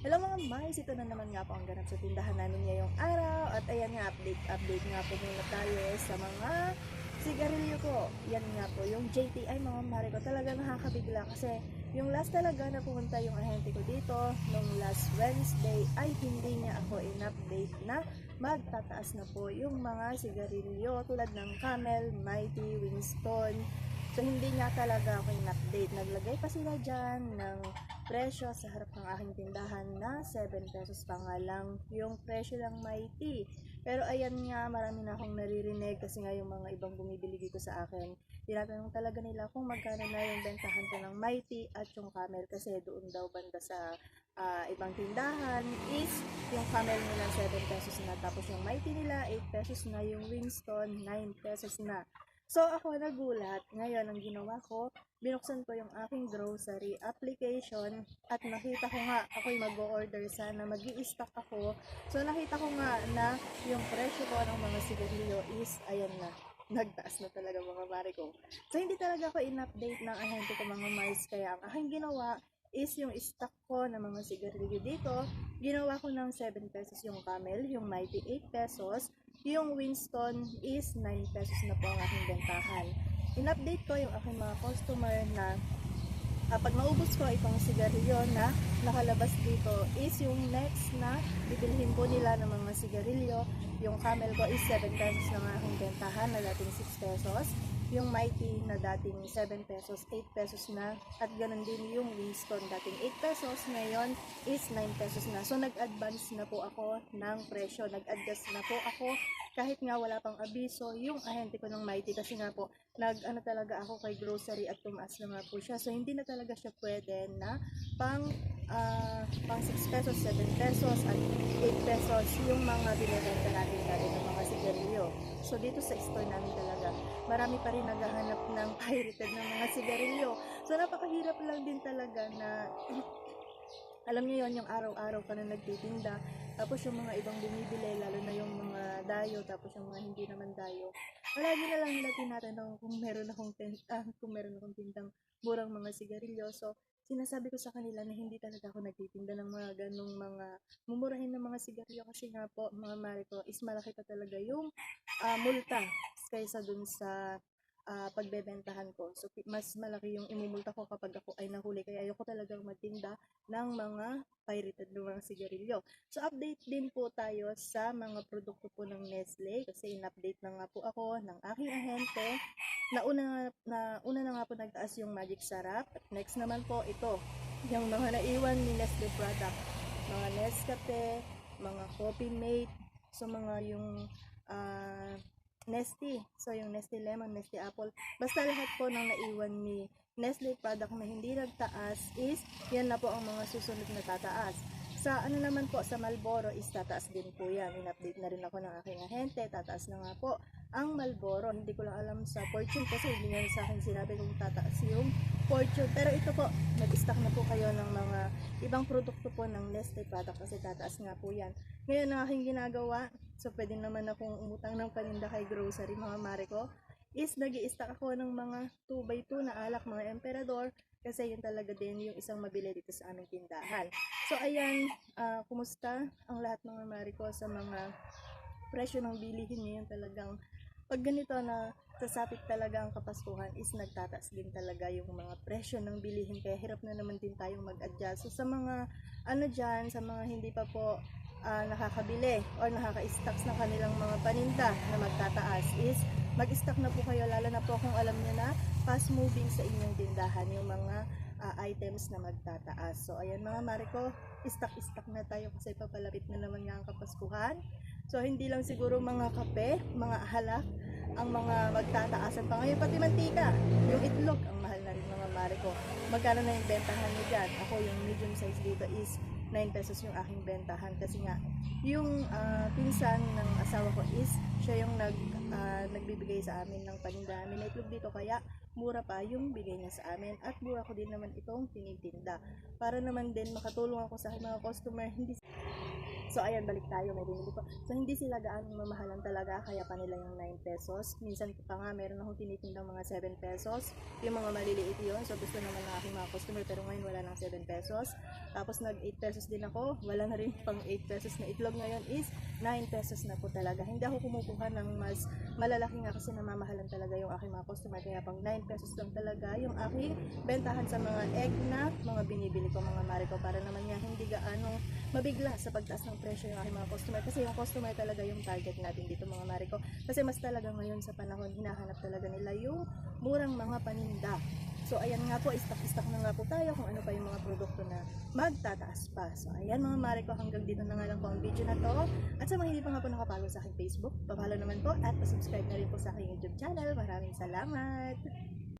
Hello mga mais, ito na naman nga po ang ganap sa tindahan namin ngayong araw. At ayan nga, update, update nga po muna tayo sa mga sigarilyo ko. Yan nga po, yung JTI mga mare ko talaga nakakabigla kasi yung last talaga na pumunta yung ahente ko dito nung last Wednesday ay hindi niya ako in-update na magtataas na po yung mga sigarilyo tulad ng Camel, Mighty, Winston, So, hindi niya talaga ako in-update. Naglagay pa sila dyan ng presyo sa harap ng aking tindahan na 7 pesos pa nga lang yung presyo ng Mighty. Pero ayan nga, marami na akong naririnig kasi nga yung mga ibang bumibili dito sa akin. Tinatanong talaga nila kung magkano na yung bentahan ko ng Mighty at yung Camel kasi doon daw banda sa ah, ibang tindahan is yung Camel nila 7 pesos na tapos yung Mighty nila 8 pesos na yung Winston 9 pesos na. So ako nagulat. Ngayon, ang ginawa ko, binuksan ko yung aking grocery application at nakita ko nga ako'y mag-order sana, mag stock ako. So nakita ko nga na yung presyo ko ng mga sigarilyo is, ayan na, nagtaas na talaga mga mare ko. So hindi talaga ako in-update ng ahente ko mga Mars, kaya ang aking ginawa is yung stock ko ng mga sigarilyo dito, ginawa ko ng 7 pesos yung camel, yung mighty 8 pesos, yung Winston is 9 pesos na po ang aking bentahan. In-update ko yung aking mga customer na kapag maubos ko itong sigarilyo na nakalabas dito is yung next na bibilhin po nila ng mga sigarilyo. Yung camel ko is 7 pesos na ang aking bentahan na dating 6 pesos. Yung Mighty na dating 7 pesos, 8 pesos na. At ganun din yung Winston dating 8 pesos, ngayon is 9 pesos na. So nag-advance na po ako ng presyo. Nag-adjust na po ako kahit nga wala pang abiso yung ahente ko ng Mighty kasi nga po nag ano talaga ako kay grocery at tumaas na nga po siya. So hindi na talaga siya pwede na pang ah, pang 6 pesos, 7 pesos at 8 pesos yung mga binibenta natin dati ng mga sigarilyo. So dito sa store namin talaga, marami pa rin naghahanap ng pirated ng mga sigarilyo. So napakahirap lang din talaga na alam niyo yon yung araw-araw ka na nagtitinda tapos yung mga ibang bumibili lalo na yung mga dayo tapos yung mga hindi naman dayo palagi na lang nila tinatanong kung meron akong tin- ah, kung meron akong tindang murang mga sigarilyo so sinasabi ko sa kanila na hindi talaga ako nagtitinda ng mga ganong mga mumurahin ng mga sigarilyo kasi nga po mga mare ko is malaki pa talaga yung ah, multa kaysa dun sa ah, pagbebentahan ko. So, mas malaki yung imumulta ko kapag ako ay nahuli. Kaya ayoko talagang magtinda ng mga pirated na mga sigarilyo. So, update din po tayo sa mga produkto po ng Nestle. Kasi in-update na nga po ako ng aking ahente. Na una, na, una na nga po nagtaas yung Magic Sarap. Next naman po ito, yung mga naiwan ni Nestle product. Mga Nescafe, mga Coffee Mate, so mga yung ah Nestle. So, yung Nestle Lemon, Nestle Apple. Basta lahat po ng naiwan ni Nestle product na hindi nagtaas is, yan na po ang mga susunod na tataas. Sa ano naman po, sa Malboro is tataas din po yan. In-update na rin ako ng aking ahente. Tataas na nga po ang Malboro. Hindi ko lang alam sa Fortune kasi hindi nga sa akin sinabi kung tataas yung Fortune. Pero ito po, nag-stock na po kayo ng mga ibang produkto po ng Nestle product kasi tataas nga po yan. Ngayon, ang aking ginagawa, so pwede naman akong umutang ng paninda kay grocery, mga mare ko, is nag stock ako ng mga 2x2 na alak, mga emperador, kasi yun talaga din yung isang mabili dito sa aming tindahan. So, ayan, ah, kumusta ang lahat mga mare ko sa mga presyo ng bilihin ngayon talagang pag ganito na sasapit talaga ang kapaskuhan is nagtataas din talaga yung mga presyo ng bilihin kaya hirap na naman din tayong mag-adjust. So sa mga ano dyan, sa mga hindi pa po ah, nakakabili or nakaka-stocks ng kanilang mga paninda na magtataas is mag-stock na po kayo lalo na po kung alam nyo na fast moving sa inyong tindahan yung mga ah, items na magtataas. So ayan mga Mariko, stock-stock na tayo kasi papalapit na naman nga ang kapaskuhan. So, hindi lang siguro mga kape, mga halak, ang mga magtataasan pa ngayon, pati mantika. Yung itlog, ang mahal na rin mga mare ko. Magkano na yung bentahan nyo dyan? Ako, yung medium size dito is 9 pesos yung aking bentahan. Kasi nga, yung ah, pinsan ng asawa ko is, siya yung nag, ah, nagbibigay sa amin ng paninda namin na itlog dito. Kaya, mura pa yung bigay niya sa amin. At mura ko din naman itong tinitinda. Para naman din makatulong ako sa mga customer, hindi So ayan, balik tayo, may binili ko. So hindi sila gaano mamahalan talaga, kaya pa nila yung 9 pesos. Minsan pa nga, meron akong tinitindang mga 7 pesos. Yung mga maliliit yun, so gusto naman ng aking mga customer, pero ngayon wala ng 7 pesos. Tapos nag 8 pesos din ako, wala na rin pang 8 pesos na itlog ngayon is 9 pesos na po talaga. Hindi ako kumukuha ng mas malalaki nga kasi namamahalan talaga yung aking mga customer, kaya pang 9 pesos lang talaga yung aking bentahan sa mga egg na mga binibili ko mga mariko para naman nga hindi gaano mabigla sa pagtaas ng presyo yung aking mga customer. Kasi yung customer talaga yung target natin dito mga mariko. Kasi mas talaga ngayon sa panahon hinahanap talaga nila yung murang mga paninda. So ayan nga po stock-stock na nga po tayo kung ano pa yung mga produkto na magtataas pa. So ayan mga mariko hanggang dito na nga lang po ang video na to. At sa mga hindi pa nga po nakapalo sa aking Facebook papalo naman po at pasubscribe na rin po sa aking YouTube channel. Maraming salamat